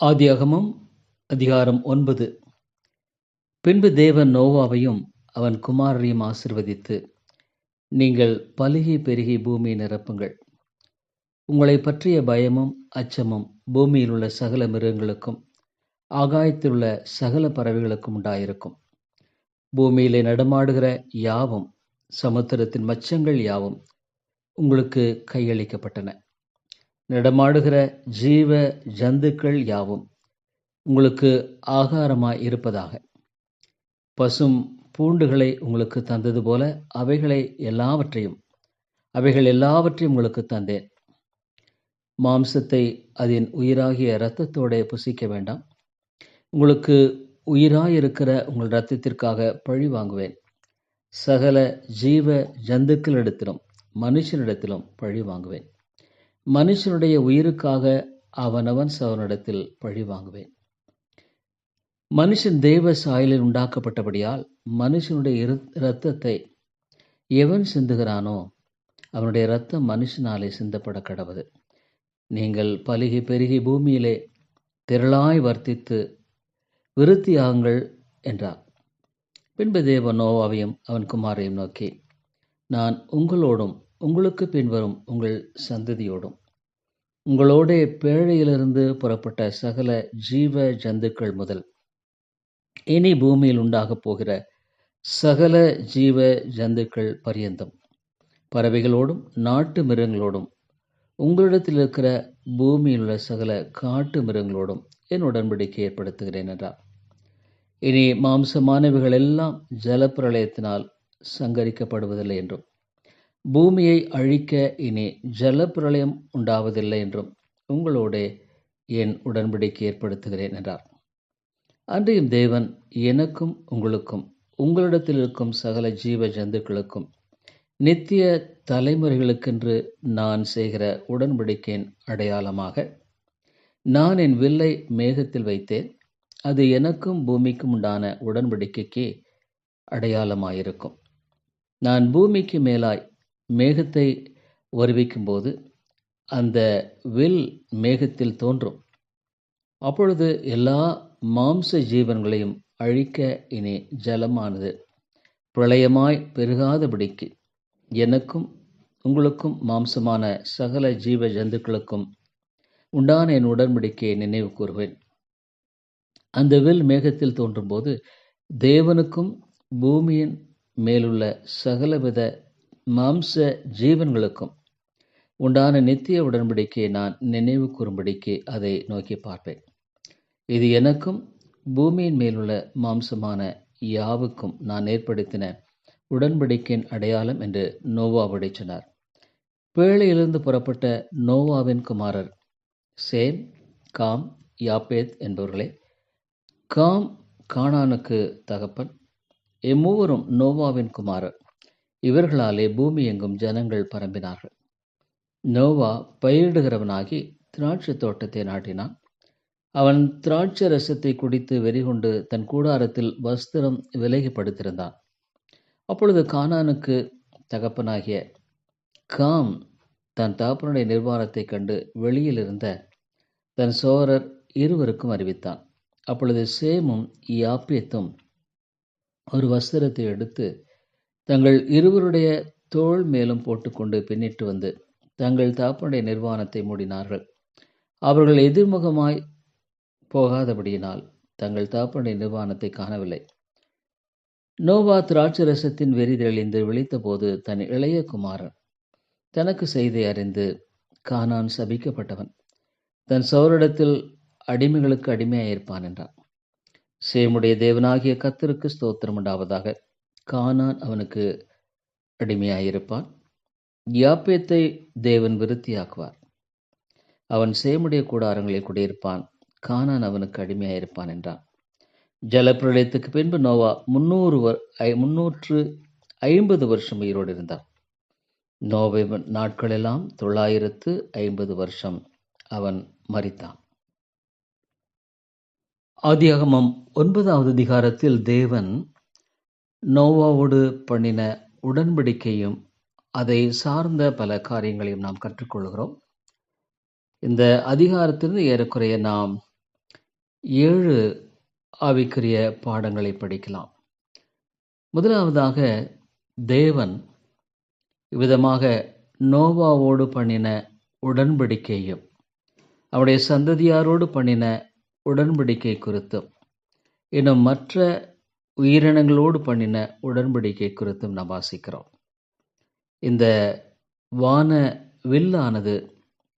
ஆதியாகமம் அதிகாரம் ஒன்பது. பின்பு தேவன் நோவாவையும் அவன் குமாரரையும் ஆசிர்வதித்து நீங்கள் பலுகி பெருகி பூமியை நிரப்புங்கள். உங்களை பற்றிய பயமும் அச்சமும் பூமியில் உள்ள சகல மிருகங்களுக்கும் ஆகாயத்தில் உள்ள சகல பறவைகளுக்கும் உண்டாயிருக்கும். பூமியிலே நடமாடுகிற யாவும் சமுத்திரத்தின் மச்சங்கள் யாவும் உங்களுக்கு கையளிக்கப்பட்டன. நடமாடுகிற ஜீவ ஜந்துக்கள் யாவும் உங்களுக்கு ஆகாரமாய் இருப்பதாக. பசும் பூண்டுகளை உங்களுக்கு தந்தது போல அவைகளை எல்லாவற்றையும் அவைகள் எல்லாவற்றையும் உங்களுக்கு தந்தேன். மாம்சத்தை அதன் உயிராகிய இரத்தத்தோட புசிக்க வேண்டாம். உங்களுக்கு உயிராயிருக்கிற உங்கள் இரத்தத்திற்காக பழி வாங்குவேன். சகல ஜீவ ஜந்துக்களிடத்திலும் மனுஷனிடத்திலும் பழி வாங்குவேன். மனுஷனுடைய உயிருக்காக அவனவன் சவனிடத்தில் பழி வாங்குவேன். மனுஷன் தெய்வ சாயலில் உண்டாக்கப்பட்டபடியால் மனுஷனுடைய இரத்தத்தை எவன் சிந்துகிறானோ அவனுடைய இரத்தம் மனுஷனாலே சிந்தப்பட கடவுது. நீங்கள் பலுகி பெருகி பூமியிலே திரளாய் வர்த்தித்து விருத்தியாகுங்கள் என்றார். பின்பு தேவ நோவாவையும் அவன் குமாரையும் நோக்கி நான் உங்களோடும் உங்களுக்கு பின்வரும் உங்கள் சந்ததியோடும் உங்களோட பேழையிலிருந்து புறப்பட்ட சகல ஜீவ ஜந்துக்கள் முதல் இனி பூமியில் உண்டாகப் போகிற சகல ஜீவ ஜந்துக்கள் பரியந்தம். பறவைகளோடும் நாட்டு மிருகங்களோடும் உங்களிடத்தில் இருக்கிற பூமியில் உள்ள சகல காட்டு மிருகங்களோடும் என் உடன்படிக்கை ஏற்படுத்துகிறேன் என்றார். இனி மாம்சமானவைகள் எல்லாம் ஜலப்பிரளயத்தினால் சங்கரிக்கப்படுவதில்லை என்றும் பூமியை அழிக்க இனி ஜலப்பிரளயம் உண்டாவதில்லை என்றும் உங்களோட என் உடன்படிக்கை ஏற்படுத்துகிறேன் என்றார். அன்றையும் தேவன் எனக்கும் உங்களுக்கும் உங்களிடத்தில் இருக்கும் சகல ஜீவ ஜந்துக்களுக்கும் நித்திய தலைமுறைகளுக்கென்று நான் செய்கிற உடன்படிக்கையின் அடையாளமாக நான் என் வில்லை மேகத்தில் வைத்தேன். அது எனக்கும் பூமிக்கும் உண்டான உடன்படிக்கைக்கு அடையாளமாயிருக்கும். நான் பூமிக்கு மேலாய் மேகத்தை வருவிக்கும் போது அந்த வில் மேகத்தில் தோன்றும். அப்பொழுது எல்லா மாம்ச ஜீவன்களையும் அழிக்க இனி ஜலமானது. பிரளயமாய் பெருகாதபடிக்கு எனக்கும் உங்களுக்கும் மாம்சமான சகல ஜீவ ஜந்துக்களுக்கும் உண்டான என் உடன்படிக்கையை நினைவு கூறுவேன். அந்த வில் மேகத்தில் தோன்றும்போது தேவனுக்கும் பூமியின் மேலுள்ள சகலவித மாம்ச ஜீவன்களுக்கும் உண்டான நித்திய உடன்படிக்கையை நான் நினைவு கூறும்படிக்கு அதை நோக்கி பார்ப்பேன். இது எனக்கும் பூமியின் மேலுள்ள மாம்சமான யாவுக்கும் நான் ஏற்படுத்தின உடன்படிக்கையின் அடையாளம் என்று நோவாவிடை சொன்னார். பேழையிலிருந்து புறப்பட்ட நோவாவின் குமாரர் சேம் காம் யாப்பேத் என்பவர்களே காம் கானானுக்கு தகப்பன் இம்மூவரும் நோவாவின் குமாரர். இவர்களாலே பூமி எங்கும் ஜனங்கள் பரம்பினார்கள். நோவா பயிரிடுகிறவனாகி திராட்சை தோட்டத்தை நாட்டினான். அவன் திராட்சை ரசத்தை குடித்து வெறிகொண்டு தன் கூடாரத்தில் வஸ்திரம் விலகி படுத்திருந்தான் அப்பொழுது கானானுக்கு தகப்பனாகிய காம் தன் தகப்பனுடைய நிர்வாணத்தை கண்டு வெளியில் இருந்த தன் சோரர் இருவருக்கும் அறிவித்தான். அப்பொழுது சேமும் யாப்பியத்தும் ஒரு வஸ்திரத்தை எடுத்து தங்கள் இருவருடைய தோள் மேலும் போட்டுக்கொண்டு பின்னிட்டு வந்து தங்கள் தாப்பனுடைய நிர்வாணத்தை மூடினார்கள். அவர்கள் எதிர்முகமாய் போகாதபடியினால் தங்கள் தாப்பனுடைய நிர்வாணத்தை காணவில்லை. நோவா திராட்சரசத்தின் வெறி தெளிந்து விழித்தபோது தன் இளைய குமாரன் தனக்கு செய்தி அறிந்து கானான் சபிக்கப்பட்டவன். தன் சௌரிடத்தில் அடிமைகளுக்கு அடிமையாயிருப்பான் என்றான். சேமுடைய தேவனாகிய கத்தருக்கு ஸ்தோத்திரம் உண்டாவதாக. கானான் அவனுக்கு அடிமையாயிருப்பான். யாப்பேத்தை தேவன் விருத்தியாக்குவார். அவன் சேமுடைய கூடாரங்களில் குடியிருப்பான். கானான் அவனுக்கு அடிமையாயிருப்பான் என்றான். ஜலப்பிரளயத்துக்கு பின்பு நோவா முன்னூறு முன்னூற்று ஐம்பது வருஷம் உயிரோடு இருந்தான். நோவை நாட்களெல்லாம் தொள்ளாயிரத்து ஐம்பது வருஷம் அவன் மறித்தான் ஆதியாகமம் ஒன்பதாவது அதிகாரத்தில் தேவன் நோவாவோடு பண்ணின உடன்படிக்கையும் அதை சார்ந்த பல காரியங்களையும் நாம் கற்றுக்கொள்கிறோம். இந்த அதிகாரத்திலிருந்து ஏறக்குறைய நாம் ஏழு ஆவிக்குரிய பாடங்களை படிக்கலாம். முதலாவதாக தேவன் இவ்விதமாக நோவாவோடு பண்ணின உடன்படிக்கையும் அவருடைய சந்ததியாரோடு பண்ணின உடன்படிக்கை குறித்தும் இன்னும் மற்ற உயிரினங்களோடு பண்ணின உடன்படிக்கை குறித்தும் நாம் வாசிக்கிறோம். இந்த வான வில்லானது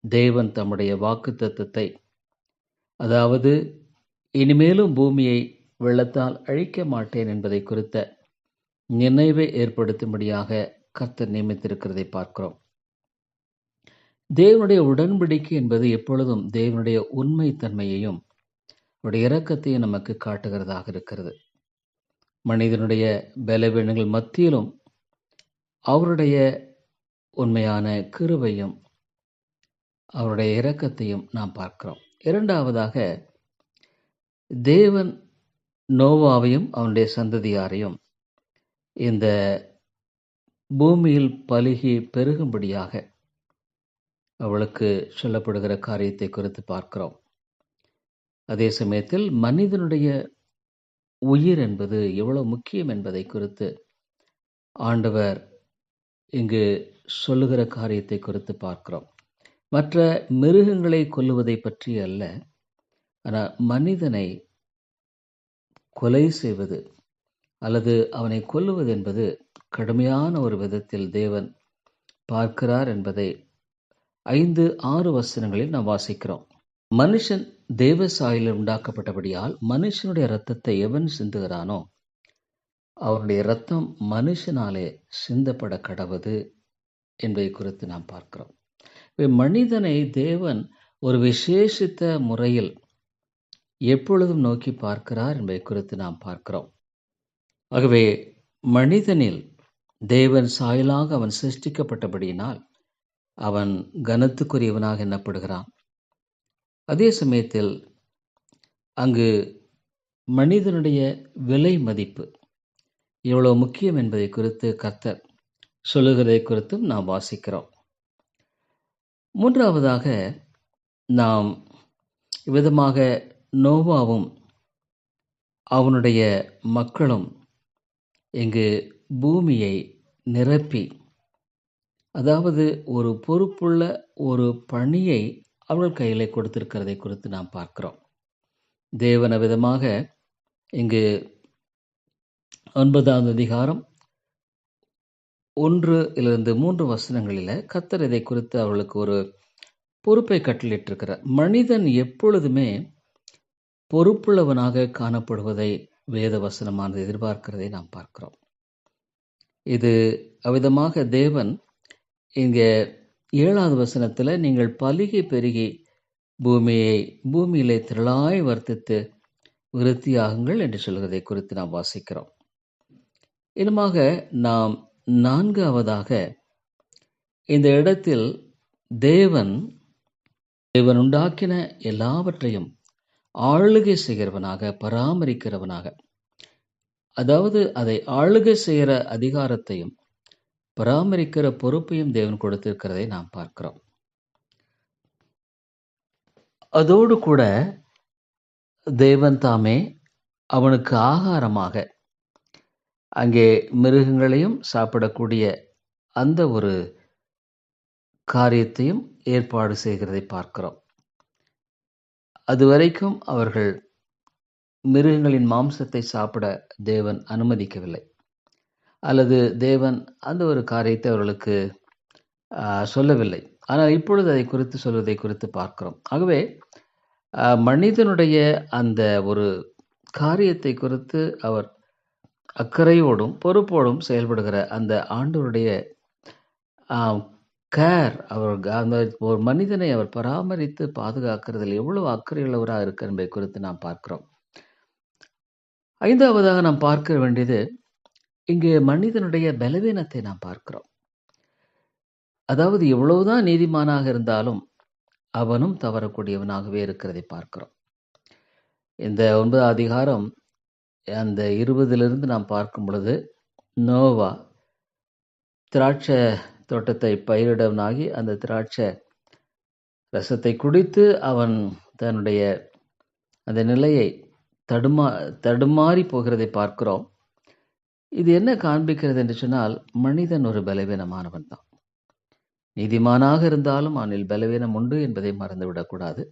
தேவன் தம்முடைய வாக்கு தத்துவத்தை அதாவது இனிமேலும் பூமியை வெள்ளத்தால் அழிக்க மாட்டேன் என்பதை குறித்த நினைவை ஏற்படுத்தும்படியாக கர்த்தர் நியமித்திருக்கிறதை பார்க்கிறோம். தேவனுடைய உடன்படிக்கை என்பது எப்பொழுதும் தேவனுடைய உண்மைத்தன்மையையும் அவருடைய இரக்கத்தையும் நமக்கு காட்டுகிறதாக இருக்கிறது. மனிதனுடைய பலவீனங்கள் மத்தியிலும் அவருடைய உண்மையான கிருவையும் அவருடைய இரக்கத்தையும் நாம் பார்க்கிறோம். இரண்டாவதாக தேவன் நோவாவையும் அவனுடைய சந்ததியாரையும் இந்த பூமியில் பலுகி பெருகும்படியாக அவளுக்கு சொல்லப்படுகிற காரியத்தை குறித்து பார்க்கிறோம். அதே சமயத்தில் மனிதனுடைய உயிர் என்பது எவ்வளவு முக்கியம் என்பதை குறித்து ஆண்டவர் இங்கு சொல்லுகிற காரியத்தை குறித்து பார்க்கிறோம். மற்ற மிருகங்களை கொல்லுவதை பற்றி அல்ல ஆனால் மனிதனை கொலை செய்வது அல்லது அவனை கொல்லுவது என்பது கடுமையான ஒரு விதத்தில் தேவன் பார்க்கிறார் என்பதை ஐந்து ஆறு வசனங்களில் நாம் வாசிக்கிறோம். மனுஷன் தேவ சாயில் உண்டாக்கப்பட்டபடியால் மனுஷனுடைய இரத்தத்தை எவன் சிந்துகிறானோ அவனுடைய இரத்தம் மனுஷனாலே சிந்தப்பட கடவுது என்பதை குறித்து நாம் பார்க்கிறோம். மனிதனை தேவன் ஒரு விசேஷித்த முறையில் எப்பொழுதும் நோக்கி பார்க்கிறார் என்பதை குறித்து நாம் பார்க்கிறோம். ஆகவே மனிதனில் தேவன் சாயலாக அவன் சிருஷ்டிக்கப்பட்டபடியினால் அவன் கனத்துக்குரியவனாக எண்ணப்படுகிறான். அதே சமயத்தில் அங்கு மனிதனுடைய விலை மதிப்பு எவ்வளோ முக்கியம் என்பதை குறித்து கர்த்தர் சொல்லுகிறதை குறித்தும் நாம் வாசிக்கிறோம். மூன்றாவதாக நாம் விதமாக நோவாவும் அவனுடைய மக்களும் இங்கு பூமியை நிரப்பி அதாவது ஒரு பொறுப்புள்ள ஒரு பணியை அவர்கள் கையிலே கொடுத்திருக்கிறதை குறித்து நாம் பார்க்கிறோம். தேவன விதமாக இங்கு ஒன்பதாவது அதிகாரம் ஒன்று இலிருந்து மூன்று வசனங்களில் கத்தர் இதை குறித்து அவர்களுக்கு ஒரு பொறுப்பை கட்டளிட்டிருக்கிறார் மனிதன் எப்பொழுதுமே பொறுப்புள்ளவனாக காணப்படுவதை வேத வசனமானது எதிர்பார்க்கிறதை நாம் பார்க்கிறோம். இது அவ்விதமாக தேவன் இங்கே ஏழாவது வசனத்தில் நீங்கள் பலுகி பெருகி பூமியை பூமியிலே திரளாய் வர்த்தித்து விருத்தியாகுங்கள் என்று சொல்வதை குறித்து நாம் வாசிக்கிறோம். இன்னுமாக நாம் நான்காவதாக இந்த இடத்தில் தேவன் தேவன் உண்டாக்கின எல்லாவற்றையும் ஆளுகை செய்கிறவனாக பராமரிக்கிறவனாக அதாவது அதை ஆளுகை செய்கிற அதிகாரத்தையும் பராமரிக்கிற பொறுப்பையும் தேவன் கொடுத்திருக்கிறதை நாம் பார்க்கிறோம். அதோடு கூட தேவன் தாமே அவனுக்கு ஆகாரமாக அங்கே மிருகங்களையும் சாப்பிடக்கூடிய அந்த ஒரு காரியத்தையும் ஏற்பாடு செய்கிறதை பார்க்கிறோம். அதுவரைக்கும் அவர்கள் மிருகங்களின் மாம்சத்தை சாப்பிட தேவன் அனுமதிக்கவில்லை. அல்லது தேவன் அந்த ஒரு காரியத்தை அவர்களுக்கு சொல்லவில்லை. ஆனால் இப்பொழுது அதை குறித்து சொல்வதை குறித்து பார்க்கிறோம். ஆகவே மனிதனுடைய அந்த ஒரு காரியத்தை குறித்து அவர் அக்கறையோடும் பொறுப்போடும் செயல்படுகிற அந்த ஆண்டவருடைய கேர் அவர் அந்த ஒரு மனிதனை அவர் பராமரித்து பாதுகாக்கிறதில் எவ்வளவு அக்கறையுள்ளவராக இருக்க என்பதை குறித்து நாம் பார்க்கிறோம். ஐந்தாவதாக நாம் பார்க்க வேண்டியது இங்கு மனிதனுடைய பலவீனத்தை நாம் பார்க்கிறோம். அதாவது எவ்வளவுதான் நீதிமானாக இருந்தாலும் அவனும் தவறக்கூடியவனாகவே இருக்கிறதை பார்க்கிறோம். இந்த ஒன்பது அதிகாரம் அந்த இருபதிலிருந்து நாம் பார்க்கும் பொழுது நோவா திராட்சை தோட்டத்தை பயிரிடவனாகி அந்த திராட்சை ரசத்தை குடித்து அவன் தன்னுடைய அந்த நிலையை தடுமா தடுமாறி போகிறதை பார்க்கிறோம். இது என்ன காண்பிக்கிறது என்று சொன்னால் மனிதன் ஒரு பலவீனமானவன் தான். நீதிமானாக இருந்தாலும் அவனில் பலவீனம் உண்டு என்பதை மறந்துவிடக்கூடாது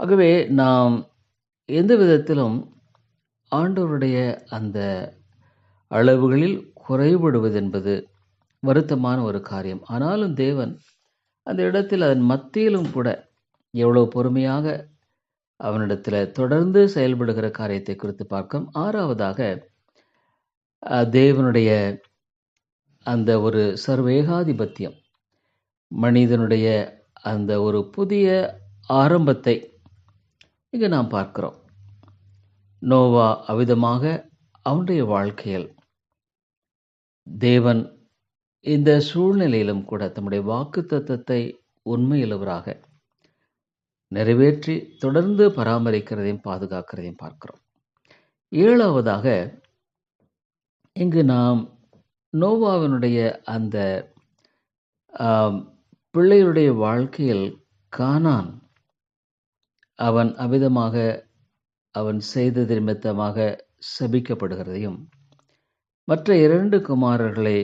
ஆகவே நாம் எந்த விதத்திலும் ஆண்டவருடைய அந்த அளவுகளில் குறைபடுவது என்பது வருத்தமான ஒரு காரியம். ஆனாலும் தேவன் அந்த இடத்தில் அதன் மத்தியிலும் கூட எவ்வளோ பொறுமையாக அவனிடத்தில் தொடர்ந்து செயல்படுகிற காரியத்தை குறித்து பார்க்கும். ஆறாவதாக தேவனுடைய அந்த ஒரு சர்வேகாதிபத்தியம் மனிதனுடைய அந்த ஒரு புதிய ஆரம்பத்தை இங்கே நாம் பார்க்கிறோம். நோவா அவிதமாக அவனுடைய வாழ்க்கையில் தேவன் இந்த சூழ்நிலையிலும் கூட தம்முடைய வாக்கு தத்தத்தை உண்மையுள்ளவராக நிறைவேற்றி தொடர்ந்து பராமரிக்கிறதையும் பாதுகாக்கிறதையும் பார்க்கிறோம். ஏழாவதாக இங்கு நாம் நோவாவினுடைய அந்த பிள்ளையுடைய வாழ்க்கையில் கானான் அவன் அமிதமாக அவன் செய்தது நிமித்தமாக சபிக்கப்படுகிறதையும் மற்ற இரண்டு குமாரர்களை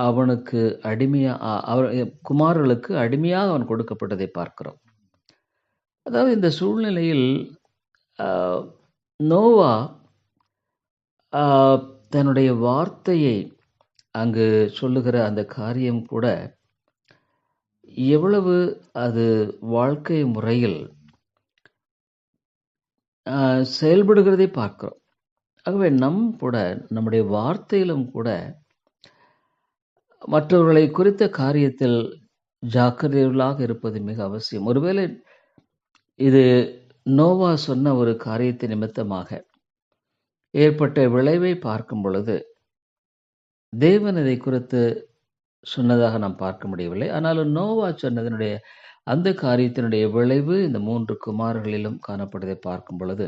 அவனுக்கு அடிமையா அவர் குமாரர்களுக்கு அடிமையாக அவன் கொடுக்கப்பட்டதை பார்க்கிறோம். அதாவது இந்த சூழ்நிலையில் நோவா தன்னுடைய வார்த்தையை அங்கு சொல்லுகிற அந்த காரியம் கூட எவ்வளவு அது வாழ்க்கை முறையில் செயல்படுகிறதை பார்க்கிறோம். ஆகவே நம் கூட நம்முடைய வார்த்தையிலும் கூட மற்றவர்களை குறித்த காரியத்தில் ஜாக்கிரதைகளாக இருப்பது மிக அவசியம். ஒருவேளை இது நோவா சொன்ன ஒரு காரியத்தை நிமித்தமாக ஏற்பட்ட விளைவை பார்க்கும் பொழுது தேவன் இதை குறித்து சொன்னதாக நாம் பார்க்க முடியவில்லை. ஆனாலும் நோவா சொன்னதனுடைய அந்த காரியத்தினுடைய விளைவு இந்த மூன்று குமார்களிலும் காணப்படுவதை பார்க்கும் பொழுது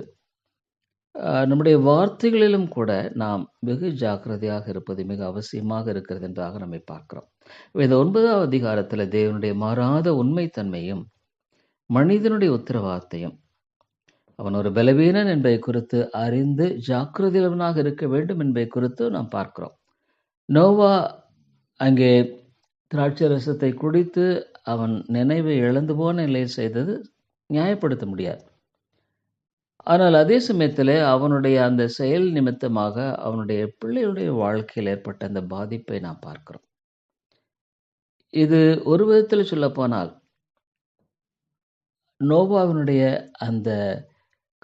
நம்முடைய வார்த்தைகளிலும் கூட நாம் வெகு ஜாக்கிரதையாக இருப்பது மிக அவசியமாக இருக்கிறது என்பதாக நம்மை பார்க்கிறோம். இந்த ஒன்பதாவது அதிகாரத்தில் தேவனுடைய மாறாத உண்மைத்தன்மையும் மனிதனுடைய உத்தரவாதத்தையும் அவன் ஒரு பலவீனன் என்பதை குறித்து அறிந்து ஜாக்கிரதையுள்ளவனாக இருக்க வேண்டும் என்பதை குறித்து நாம் பார்க்கிறோம். நோவா அங்கே திராட்சை ரசத்தை குடித்து அவன் நினைவை இழந்து போன நிலையில் செய்தது நியாயப்படுத்த முடியாது. ஆனால் அதே சமயத்தில் அவனுடைய அந்த செயல் நிமித்தமாக அவனுடைய பிள்ளையுடைய வாழ்க்கையில் ஏற்பட்ட அந்த பாதிப்பை நாம் பார்க்கிறோம். இது ஒரு விதத்தில் சொல்லப்போனால் நோவாவினுடைய அந்த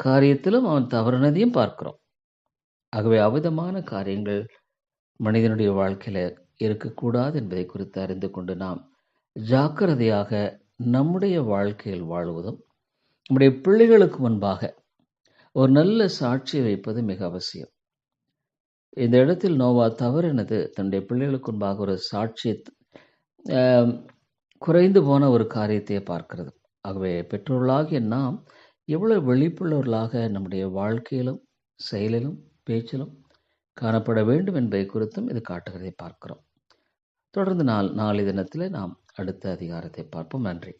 காரியத்திலும் அவன் தவறுனதையும் பார்க்கிறோம். ஆகவே அவிதமான காரியங்கள் மனிதனுடைய வாழ்க்கையில் இருக்கக்கூடாது என்பதை குறித்து அறிந்து கொண்டு நாம் ஜாக்கிரதையாக நம்முடைய வாழ்க்கையில் வாழ்வதும் நம்முடைய பிள்ளைகளுக்கு முன்பாக ஒரு நல்ல சாட்சியை வைப்பது மிக அவசியம். இந்த இடத்தில் நோவா தவறினது தன்னுடைய பிள்ளைகளுக்கு முன்பாக ஒரு சாட்சியை குறைந்து போன ஒரு காரியத்தை பார்க்கிறது. ஆகவே பெற்றோர்களாகிய நாம் எவ்வளவு வெளிப்புள்ளவர்களாக நம்முடைய வாழ்க்கையிலும் செயலிலும் பேச்சிலும் காணப்பட வேண்டும் என்பதை குறித்தும் இது காட்டுகிறதை பார்க்கிறோம். தொடர்ந்து நாள் நாளை தினத்தில் நாம் அடுத்த அதிகாரத்தை பார்ப்போம். நன்றி.